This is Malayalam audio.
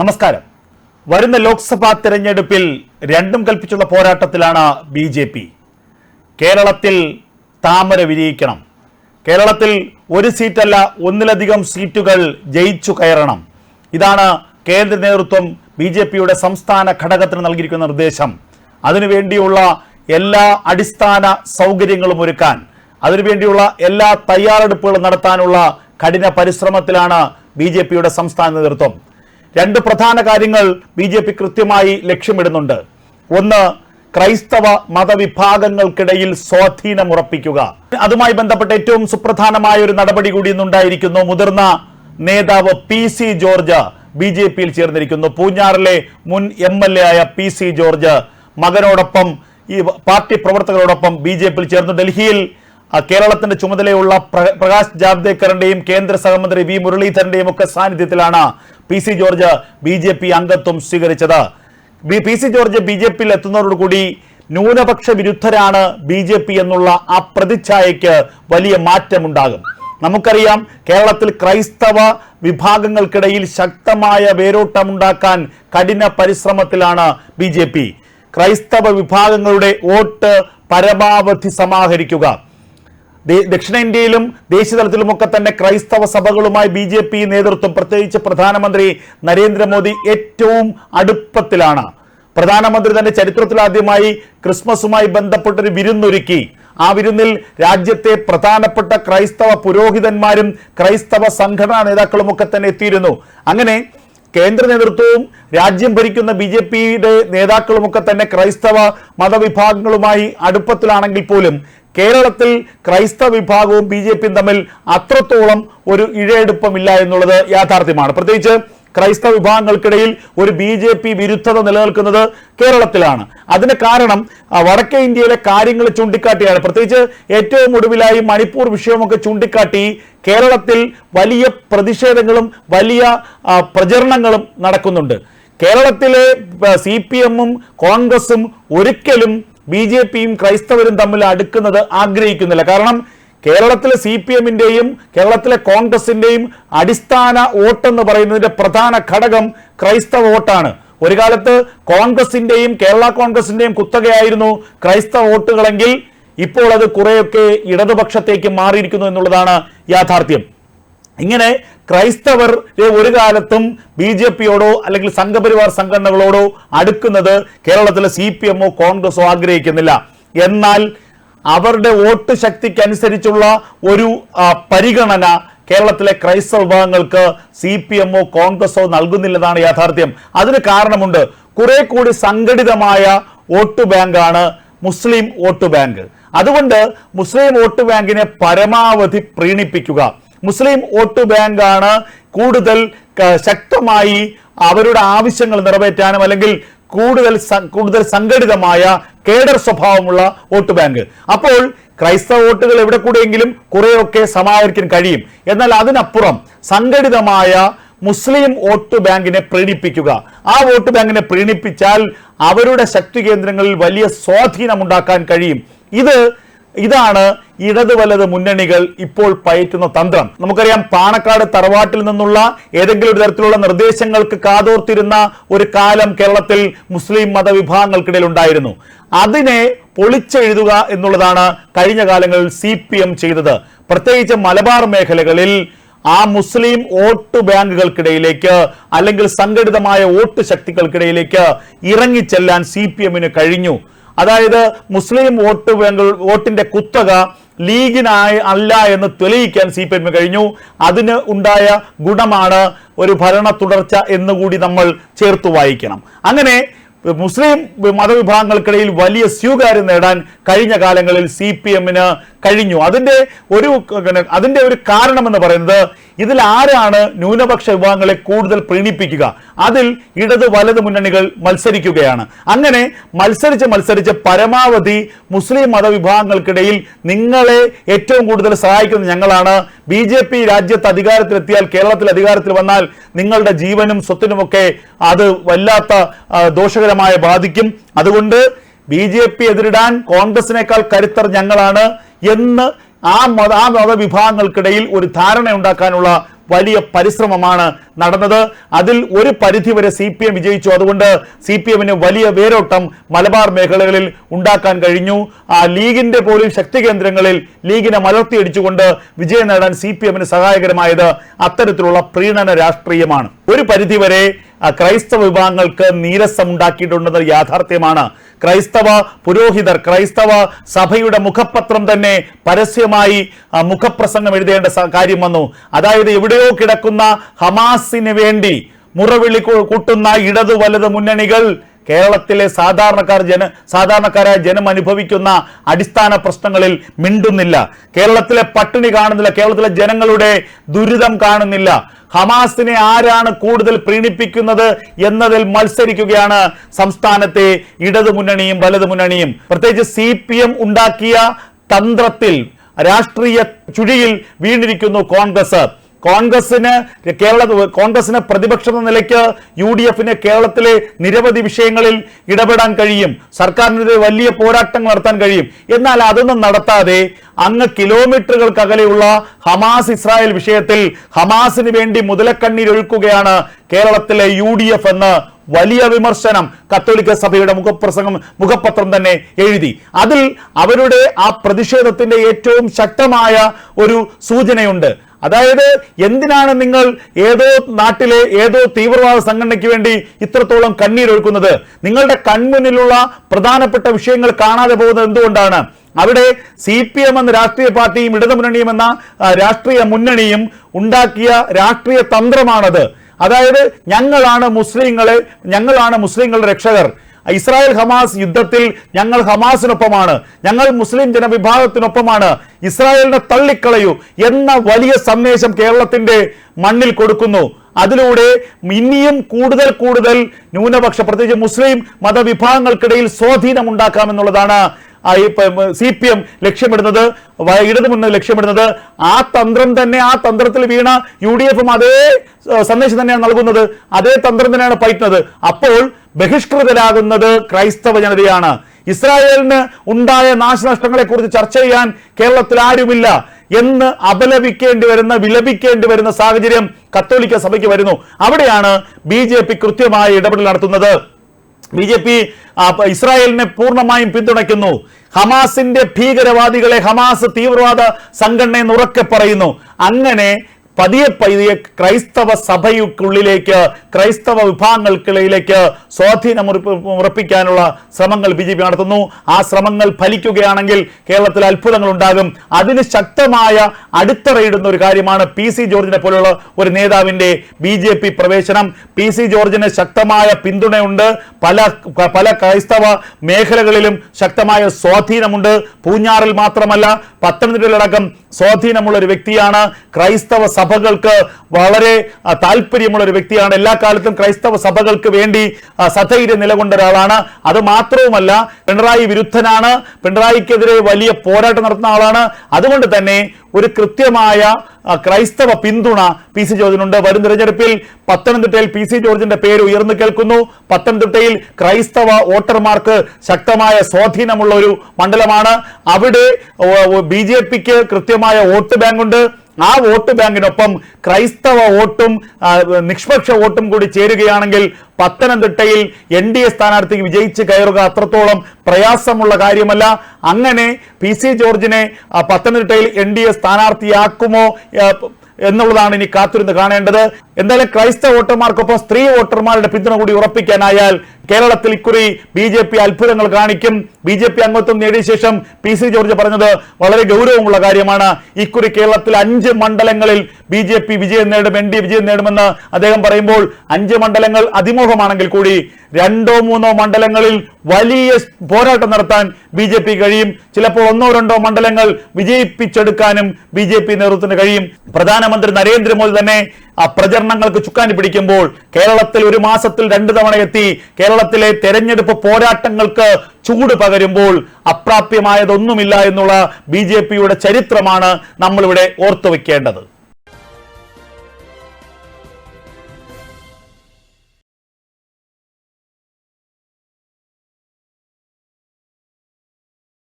നമസ്കാരം. വരുന്ന ലോക്സഭാ തെരഞ്ഞെടുപ്പിൽ രണ്ടും കൽപ്പിച്ചുള്ള പോരാട്ടത്തിലാണ് ബി ജെ പി. കേരളത്തിൽ താമര വിരിയിക്കണം. കേരളത്തിൽ ഒരു സീറ്റല്ല ഒന്നിലധികം സീറ്റുകൾ ജയിച്ചു കയറണം. ഇതാണ് കേന്ദ്ര നേതൃത്വം ബി ജെ പിയുടെ സംസ്ഥാന ഘടകത്തിന് നൽകിയിരിക്കുന്ന നിർദ്ദേശം. അതിനുവേണ്ടിയുള്ള എല്ലാ അടിസ്ഥാന സൗകര്യങ്ങളും ഒരുക്കാൻ അതിനുവേണ്ടിയുള്ള എല്ലാ തയ്യാറെടുപ്പുകളും നടത്താനുള്ള കഠിന പരിശ്രമത്തിലാണ് ബി ജെ പിയുടെ സംസ്ഥാന നേതൃത്വം. രണ്ട് പ്രധാന കാര്യങ്ങൾ ബി ജെ പി കൃത്യമായി ലക്ഷ്യമിടുന്നുണ്ട്. ഒന്ന് ക്രൈസ്തവ മതവിഭാഗങ്ങൾക്കിടയിൽ സ്വാധീനം ഉറപ്പിക്കുക അതുമായി ബന്ധപ്പെട്ട് ഏറ്റവും സുപ്രധാനമായ ഒരു നടപടി കൂടി ഇന്നുണ്ടായിരിക്കുന്നു. മുതിർന്ന നേതാവ് P C George B J പിയിൽ ചേർന്നിരിക്കുന്നു. പൂഞ്ഞാറിലെ മുൻ എം എൽ എ ആയ പി സി ജോർജ് മകനോടൊപ്പം ഈ പാർട്ടി പ്രവർത്തകരോടൊപ്പം ബി ജെ പിയിൽ ചേർന്നു. ഡൽഹിയിൽ കേരളത്തിന്റെ ചുമതലയുള്ള പ്രകാശ് ജാവ്ദേക്കറിന്റെയും കേന്ദ്ര സഹമന്ത്രി വി മുരളീധരന്റെയും ഒക്കെ സാന്നിധ്യത്തിലാണ് P C George B J P അംഗത്വം സ്വീകരിച്ചത്. P C George B J പിയിൽ എത്തുന്നതോടുകൂടി ന്യൂനപക്ഷ വിരുദ്ധരാണ് ബി ജെ പി എന്നുള്ള ആ പ്രതിച്ഛായയ്ക്ക് വലിയ മാറ്റമുണ്ടാകും. നമുക്കറിയാം കേരളത്തിൽ ക്രൈസ്തവ വിഭാഗങ്ങൾക്കിടയിൽ ശക്തമായ വേരോട്ടമുണ്ടാക്കാൻ കഠിന പരിശ്രമത്തിലാണ് ബി ക്രൈസ്തവ വിഭാഗങ്ങളുടെ വോട്ട് പരമാവധി സമാഹരിക്കുക. ദക്ഷിണേന്ത്യയിലും ദേശീയതലത്തിലുമൊക്കെ തന്നെ ക്രൈസ്തവ സഭകളുമായി ബി ജെ പി നേതൃത്വം പ്രത്യേകിച്ച് പ്രധാനമന്ത്രി നരേന്ദ്രമോദി ഏറ്റവും അടുപ്പത്തിലാണ്. പ്രധാനമന്ത്രി തന്റെ ചരിത്രത്തിലാദ്യമായി ക്രിസ്മസുമായി ബന്ധപ്പെട്ടൊരു വിരുന്നൊരുക്കി. ആ വിരുന്നിൽ രാജ്യത്തെ പ്രധാനപ്പെട്ട ക്രൈസ്തവ പുരോഹിതന്മാരും ക്രൈസ്തവ സംഘടനാ നേതാക്കളുമൊക്കെ തന്നെ എത്തിയിരുന്നു. അങ്ങനെ കേന്ദ്ര നേതൃത്വവും രാജ്യം ഭരിക്കുന്ന ബി ജെ പിയുടെ നേതാക്കളുമൊക്കെ തന്നെ ക്രൈസ്തവ മതവിഭാഗങ്ങളുമായി അടുപ്പത്തിലാണെങ്കിൽ പോലും കേരളത്തിൽ ക്രൈസ്തവ വിഭാഗവും ബി ജെ പിയും തമ്മിൽ അത്രത്തോളം ഒരു ഇഴയെടുപ്പമില്ല എന്നുള്ളത് യാഥാർത്ഥ്യമാണ്. പ്രത്യേകിച്ച് ക്രൈസ്തവ വിഭാഗങ്ങൾക്കിടയിൽ ഒരു ബി ജെ പി വിരുദ്ധത നിലനിൽക്കുന്നത് കേരളത്തിലാണ്. അതിന് കാരണം വടക്കേ ഇന്ത്യയിലെ കാര്യങ്ങൾ ചൂണ്ടിക്കാട്ടിയാണ്. പ്രത്യേകിച്ച് ഏറ്റവും ഒടുവിലായി മണിപ്പൂർ വിഷയമൊക്കെ ചൂണ്ടിക്കാട്ടി കേരളത്തിൽ വലിയ പ്രതിഷേധങ്ങളും വലിയ പ്രചരണങ്ങളും നടക്കുന്നുണ്ട്. കേരളത്തിലെ സി പി എമ്മും കോൺഗ്രസും ഒരിക്കലും ബി ജെ പിയും ക്രൈസ്തവരും തമ്മിൽ അടുക്കുന്നത് ആഗ്രഹിക്കുന്നില്ല. കാരണം കേരളത്തിലെ സി പി എമ്മിന്റെയും കേരളത്തിലെ കോൺഗ്രസിന്റെയും അടിസ്ഥാന വോട്ടെന്ന് പറയുന്നതിന്റെ പ്രധാന ഘടകം ക്രൈസ്തവ വോട്ടാണ്. ഒരു കാലത്ത് കോൺഗ്രസിന്റെയും കേരള കോൺഗ്രസിന്റെയും കുത്തകയായിരുന്നു ക്രൈസ്തവ വോട്ടുകളെങ്കിൽ ഇപ്പോൾ അത് കുറെയൊക്കെ ഇടതുപക്ഷത്തേക്ക് മാറിയിരിക്കുന്നു എന്നുള്ളതാണ് യാഥാർത്ഥ്യം. ഇങ്ങനെ ക്രൈസ്തവർ ഒരു കാലത്തും ബി ജെ പിയോടോ അല്ലെങ്കിൽ സംഘപരിവാർ സംഘടനകളോടോ അടുക്കുന്നത് കേരളത്തിലെ സി പി എമ്മോ കോൺഗ്രസോ ആഗ്രഹിക്കുന്നില്ല. എന്നാൽ അവരുടെ വോട്ട് ശക്തിക്കനുസരിച്ചുള്ള ഒരു പരിഗണന കേരളത്തിലെ ക്രൈസ്തവ വിഭാഗങ്ങൾക്ക് സി പി എമ്മോ കോൺഗ്രസോ നൽകുന്നില്ലെന്നാണ് യാഥാർത്ഥ്യം. അതിന് കാരണമുണ്ട്. കുറെ കൂടി സംഘടിതമായ വോട്ട് ബാങ്കാണ് മുസ്ലിം വോട്ട് ബാങ്ക്. അതുകൊണ്ട് മുസ്ലിം വോട്ട് ബാങ്കിനെ പരമാവധി പ്രീണിപ്പിക്കുക. മുസ്ലിം വോട്ട് ബാങ്കാണ് കൂടുതൽ ശക്തമായി അവരുടെ ആവശ്യങ്ങൾ നിറവേറ്റാനും അല്ലെങ്കിൽ കൂടുതൽ കൂടുതൽ സംഘടിതമായ കേഡർ സ്വഭാവമുള്ള വോട്ട് ബാങ്ക്. അപ്പോൾ ക്രൈസ്തവ വോട്ടുകൾ എവിടെ കൂടെയെങ്കിലും കുറേയൊക്കെ സമാഹരിക്കാൻ കഴിയും. എന്നാൽ അതിനപ്പുറം സംഘടിതമായ മുസ്ലിം വോട്ട് ബാങ്കിനെ പ്രീണിപ്പിക്കുക. ആ വോട്ട് ബാങ്കിനെ പ്രീണിപ്പിച്ചാൽ അവരുടെ ശക്തി കേന്ദ്രങ്ങളിൽ വലിയ സ്വാധീനം ഉണ്ടാക്കാൻ കഴിയും. ഇത് ഇതാണ് ഇടത് വലത് മുന്നണികൾ ഇപ്പോൾ പയറ്റുന്ന തന്ത്രം. നമുക്കറിയാം പാണക്കാട് തറവാട്ടിൽ നിന്നുള്ള ഏതെങ്കിലും ഒരു തരത്തിലുള്ള നിർദ്ദേശങ്ങൾക്ക് കാതോർത്തിരുന്ന ഒരു കാലം കേരളത്തിൽ മുസ്ലിം മതവിഭാഗങ്ങൾക്കിടയിൽ ഉണ്ടായിരുന്നു അതിനെ പൊളിച്ചെഴുതുക എന്നുള്ളതാണ് കഴിഞ്ഞ കാലങ്ങളിൽ സി പി എം ചെയ്തത്. പ്രത്യേകിച്ച് മലബാർ മേഖലകളിൽ ആ മുസ്ലിം വോട്ട് ബാങ്കുകൾക്കിടയിലേക്ക് അല്ലെങ്കിൽ സംഘടിതമായ വോട്ട് ശക്തികൾക്കിടയിലേക്ക് ഇറങ്ങിച്ചെല്ലാൻ സി പി എമ്മിന് കഴിഞ്ഞു. അതായത് മുസ്ലിം വോട്ട് വോട്ടിന്റെ കുത്തക ലീഗിനായി അല്ല എന്ന് തെളിയിക്കാൻ സി പി എമ്മിന് കഴിഞ്ഞു. അതിന് ഉണ്ടായ ഗുണമാണ് ഒരു ഭരണ തുടർച്ച എന്നുകൂടി നമ്മൾ ചേർത്ത് വായിക്കണം. അങ്ങനെ മുസ്ലിം മതവിഭാഗങ്ങൾക്കിടയിൽ വലിയ സ്വീകാര്യം നേടാൻ കഴിഞ്ഞ കാലങ്ങളിൽ സി പി എമ്മിന് കഴിഞ്ഞു. അതിന്റെ ഒരു അതിന്റെ ഒരു കാരണമെന്ന് പറയുന്നത് ഇതിൽ ആരാണ് ന്യൂനപക്ഷ വിഭാഗങ്ങളെ കൂടുതൽ പ്രീണിപ്പിക്കുക? അതിൽ ഇടത് വലത് മുന്നണികൾ മത്സരിക്കുകയാണ്. അങ്ങനെ മത്സരിച്ച് മത്സരിച്ച് പരമാവധി മുസ്ലിം മതവിഭാഗങ്ങൾക്കിടയിൽ നിങ്ങളെ ഏറ്റവും കൂടുതൽ സഹായിക്കുന്നത് ഞങ്ങളാണ്. ബി ജെ പി രാജ്യത്ത് അധികാരത്തിലെത്തിയാൽ കേരളത്തിൽ അധികാരത്തിൽ വന്നാൽ നിങ്ങളുടെ ജീവനും സ്വത്തിനുമൊക്കെ അത് വല്ലാത്ത ദോഷകരമായ ബാധിക്കും. അതുകൊണ്ട് ബി ജെ പി എതിരിടാൻ കോൺഗ്രസിനേക്കാൾ കരുത്തർ ഞങ്ങളാണ് എന്ന് ആ മത ആ മതവിഭാഗങ്ങൾക്കിടയിൽ ഒരു ധാരണ ഉണ്ടാക്കാനുള്ള വലിയ പരിശ്രമമാണ് നടന്നത്. അതിൽ ഒരു പരിധിവരെ സി പി എം വിജയിച്ചു. അതുകൊണ്ട് സി പി എമ്മിന് വലിയ വേരോട്ടം മലബാർ മേഖലകളിൽ ഉണ്ടാക്കാൻ കഴിഞ്ഞു. ആ ലീഗിന്റെ പോലും ശക്തി കേന്ദ്രങ്ങളിൽ ലീഗിനെ മലർത്തിയടിച്ചുകൊണ്ട് വിജയം നേടാൻ സി പി എമ്മിന് സഹായകരമായത് അത്തരത്തിലുള്ള പ്രീണന രാഷ്ട്രീയമാണ്. ഒരു പരിധിവരെ ക്രൈസ്തവ വിഭാഗങ്ങൾക്ക് നീരസം ഉണ്ടാക്കിയിട്ടുണ്ടെന്നത് യാഥാർത്ഥ്യമാണ്. ക്രൈസ്തവ പുരോഹിതർ ക്രൈസ്തവ സഭയുടെ മുഖപത്രം തന്നെ പരസ്യമായി മുഖപ്രസംഗം എഴുതേണ്ട കാര്യം വന്നു. അതായത് എവിടെയോ കിടക്കുന്ന ഹമാസിന് വേണ്ടി മുറവിളി കൂട്ടുന്ന ഇടതു വലത് മുന്നണികൾ കേരളത്തിലെ സാധാരണക്കാർ ജന സാധാരണക്കാരായ ജനം അനുഭവിക്കുന്ന അടിസ്ഥാന പ്രശ്നങ്ങളിൽ മിണ്ടുന്നില്ല. കേരളത്തിലെ പട്ടിണി കാണുന്നില്ല. കേരളത്തിലെ ജനങ്ങളുടെ ദുരിതം കാണുന്നില്ല. ഹമാസിനെ ആരാണ് കൂടുതൽ പ്രീണിപ്പിക്കുന്നത് എന്നതിൽ മത്സരിക്കുകയാണ് സംസ്ഥാനത്തെ ഇടതു മുന്നണിയും വലതു മുന്നണിയും പ്രത്യേകിച്ച് സി പി എം ഉണ്ടാക്കിയ തന്ത്രത്തിൽ രാഷ്ട്രീയ ചുഴിയിൽ വീണിരിക്കുന്നു കോൺഗ്രസ്. കോൺഗ്രസിന് കേരള കോൺഗ്രസിന് പ്രതിപക്ഷം എന്ന നിലയ്ക്ക് യു ഡി എഫിന് കേരളത്തിലെ നിരവധി വിഷയങ്ങളിൽ ഇടപെടാൻ കഴിയും. സർക്കാരിനെതിരെ വലിയ പോരാട്ടങ്ങൾ നടത്താൻ കഴിയും. എന്നാൽ അതൊന്നും നടത്താതെ അങ്ങ് കിലോമീറ്ററുകൾക്കകലെയുള്ള ഹമാസ് ഇസ്രായേൽ വിഷയത്തിൽ ഹമാസിന് വേണ്ടി മുതലക്കണ്ണീരൊഴുക്കുകയാണ് കേരളത്തിലെ യു ഡി എഫ് എന്ന് വലിയ വിമർശനം കത്തോലിക്ക സഭയുടെ മുഖപ്രസംഗം മുഖപത്രം തന്നെ എഴുതി. അതിൽ അവരുടെ ആ പ്രതിഷേധത്തിന്റെ ഏറ്റവും ശക്തമായ ഒരു സൂചനയുണ്ട്. അതായത് എന്തിനാണ് നിങ്ങൾ ഏതോ നാട്ടിലെ ഏതോ തീവ്രവാദ സംഘടനയ്ക്ക് വേണ്ടി ഇത്രത്തോളം കണ്ണീരൊഴുക്കുന്നത്? നിങ്ങളുടെ കൺമുന്നിലുള്ള പ്രധാനപ്പെട്ട വിഷയങ്ങൾ കാണാതെ പോകുന്നത് എന്തുകൊണ്ടാണ്? അവിടെ സി പി എം എന്ന രാഷ്ട്രീയ പാർട്ടിയും ഇടതുമുന്നണിയും എന്ന രാഷ്ട്രീയ മുന്നണിയും ഉണ്ടാക്കിയ രാഷ്ട്രീയ തന്ത്രമാണത്. അതായത് ഞങ്ങളാണ് മുസ്ലിങ്ങളെ ഞങ്ങളാണ് മുസ്ലിങ്ങളുടെ രക്ഷകർ. ഇസ്രായേൽ ഹമാസ് യുദ്ധത്തിൽ ഞങ്ങൾ ഹമാസിനൊപ്പമാണ്. ഞങ്ങൾ മുസ്ലിം ജനവിഭാഗത്തിനൊപ്പമാണ്. ഇസ്രായേലിനെ തള്ളിക്കളയൂ എന്ന വലിയ സന്ദേശം കേരളത്തിന്റെ മണ്ണിൽ കൊടുക്കുന്നു. അതിലൂടെ ഇനിയും കൂടുതൽ കൂടുതൽ ന്യൂനപക്ഷ പ്രത്യേകിച്ച് മുസ്ലിം മതവിഭാഗങ്ങൾക്കിടയിൽ സ്വാധീനം ഉണ്ടാക്കാമെന്നുള്ളതാണ് സി പി എം ലക്ഷ്യമിടുന്നത് ഇടതു മുന്നിൽ ലക്ഷ്യമിടുന്നത് ആ തന്ത്രം തന്നെ ആ തന്ത്രത്തിൽ വീണ യു ഡി എഫും അതേ സന്ദേശം തന്നെയാണ് നൽകുന്നത് അതേ തന്ത്രം തന്നെയാണ് പയറ്റുന്നത്. അപ്പോൾ ബഹിഷ്കൃതരാകുന്നത് ക്രൈസ്തവ ജനതയാണ്. ഇസ്രായേലിന് ഉണ്ടായ നാശനഷ്ടങ്ങളെ കുറിച്ച് ചർച്ച ചെയ്യാൻ കേരളത്തിൽ ആരുമില്ല എന്ന് അപലപിക്കേണ്ടി വരുന്ന വിലപിക്കേണ്ടി വരുന്ന സാഹചര്യം കത്തോലിക്ക സഭയ്ക്ക് വരുന്നു. അവിടെയാണ് ബി കൃത്യമായ ഇടപെടൽ നടത്തുന്നത്. ബി ജെ പി ഇസ്രായേലിനെ പൂർണമായും പിന്തുണയ്ക്കുന്നു. ഹമാസിന്റെ ഭീകരവാദികളെ ഹമാസ് തീവ്രവാദ സംഘടന എന്ന് ഉറക്കെ പറയുന്നു. അങ്ങനെ പതിയെ പതിയെ ക്രൈസ്തവ സഭയ്ക്കുള്ളിലേക്ക് ക്രൈസ്തവ വിഭാഗങ്ങൾക്കിടയിലേക്ക് സ്വാധീനം ഉറപ്പിക്കാനുള്ള ശ്രമങ്ങൾ ബി ജെ പി നടത്തുന്നു. ആ ശ്രമങ്ങൾ ഫലിക്കുകയാണെങ്കിൽ കേരളത്തിൽ അത്ഭുതങ്ങൾ ഉണ്ടാകും അതിന് ശക്തമായ അടിത്തറയിടുന്ന ഒരു കാര്യമാണ് പി സി ജോർജിനെ പോലുള്ള ഒരു നേതാവിന്റെ ബി ജെ പി പ്രവേശനം. പി സി ജോർജിന് ശക്തമായ പിന്തുണയുണ്ട്. പല പല ക്രൈസ്തവ മേഖലകളിലും ശക്തമായ സ്വാധീനമുണ്ട്. പൂഞ്ഞാറിൽ മാത്രമല്ല പത്തനംതിട്ടയിലടക്കം സ്വാധീനമുള്ള ഒരു വ്യക്തിയാണ് ക്രൈസ്തവ സഭകൾക്ക് വളരെ താല്പര്യമുള്ള ഒരു വ്യക്തിയാണ്. എല്ലാ കാലത്തും ക്രൈസ്തവ സഭകൾക്ക് വേണ്ടി സധൈര്യം നിലകൊണ്ട ഒരാളാണ്. അത് മാത്രവുമല്ല പിണറായി വിരുദ്ധനാണ്. പിണറായിക്കെതിരെ വലിയ പോരാട്ടം നടത്തുന്ന ആളാണ്. അതുകൊണ്ട് തന്നെ ഒരു കൃത്യമായ ക്രൈസ്തവ പിന്തുണ പി സി ജോർജിനുണ്ട്. വരും തിരഞ്ഞെടുപ്പിൽ പത്തനംതിട്ടയിൽ പി സി ജോർജിന്റെ പേര് ഉയർന്നു കേൾക്കുന്നു. പത്തനംതിട്ടയിൽ ക്രൈസ്തവ വോട്ടർമാർക്ക് ശക്തമായ സ്വാധീനമുള്ള ഒരു മണ്ഡലമാണ്. അവിടെ ബി കൃത്യമായ വോട്ട് ബാങ്കുണ്ട്. ആ വോട്ട് ബാങ്കിനൊപ്പം ക്രൈസ്തവ വോട്ടും നിഷ്പക്ഷ വോട്ടും കൂടി ചേരുകയാണെങ്കിൽ പത്തനംതിട്ടയിൽ എൻ ഡി എ സ്ഥാനാർത്ഥി വിജയിച്ച് കയറുക അത്രത്തോളം പ്രയാസമുള്ള കാര്യമല്ല. അങ്ങനെ പി സി ജോർജിനെ പത്തനംതിട്ടയിൽ എൻ ഡി എ സ്ഥാനാർത്ഥിയാക്കുമോ എന്നുള്ളതാണ് ഇനി കാത്തിരുന്ന് കാണേണ്ടത്. എന്തായാലും ക്രൈസ്തവ വോട്ടർമാർക്കൊപ്പം സ്ത്രീ വോട്ടർമാരുടെ പിന്തുണ കൂടി ഉറപ്പിക്കാനായാൽ കേരളത്തിൽ ഇക്കുറി ബി ജെ പി അത്ഭുതങ്ങൾ കാണിക്കും. ബി ജെ പി അംഗത്വം നേടിയ ശേഷം പി സി ജോർജ് പറഞ്ഞത് വളരെ ഗൗരവമുള്ള കാര്യമാണ്. ഇക്കുറി കേരളത്തിൽ അഞ്ച് മണ്ഡലങ്ങളിൽ ബി ജെ പി വിജയം നേടും എൻ ഡി വിജയം നേടുമെന്ന് അദ്ദേഹം പറയുമ്പോൾ അഞ്ച് മണ്ഡലങ്ങൾ അതിമോഹമാണെങ്കിൽ കൂടി രണ്ടോ മൂന്നോ മണ്ഡലങ്ങളിൽ വലിയ പോരാട്ടം നടത്താൻ ബി ജെ പി കഴിയും. ചിലപ്പോൾ ഒന്നോ രണ്ടോ മണ്ഡലങ്ങൾ വിജയിപ്പിച്ചെടുക്കാനും ബി ജെ പി നേതൃത്വത്തിന് കഴിയും. പ്രധാനമന്ത്രി നരേന്ദ്രമോദി തന്നെ ആ പ്രചരണങ്ങൾക്ക് ചുക്കാൻ പിടിക്കുമ്പോൾ കേരളത്തിൽ ഒരു മാസത്തിൽ രണ്ടു തവണ എത്തി കേരളത്തിലെ തെരഞ്ഞെടുപ്പ് പോരാട്ടങ്ങൾക്ക് ചൂട് പകരുമ്പോൾ അപ്രാപ്യമായതൊന്നുമില്ല എന്നുള്ള ബി ജെ പിയുടെ ചരിത്രമാണ് നമ്മളിവിടെ ഓർത്തു വെക്കേണ്ടത്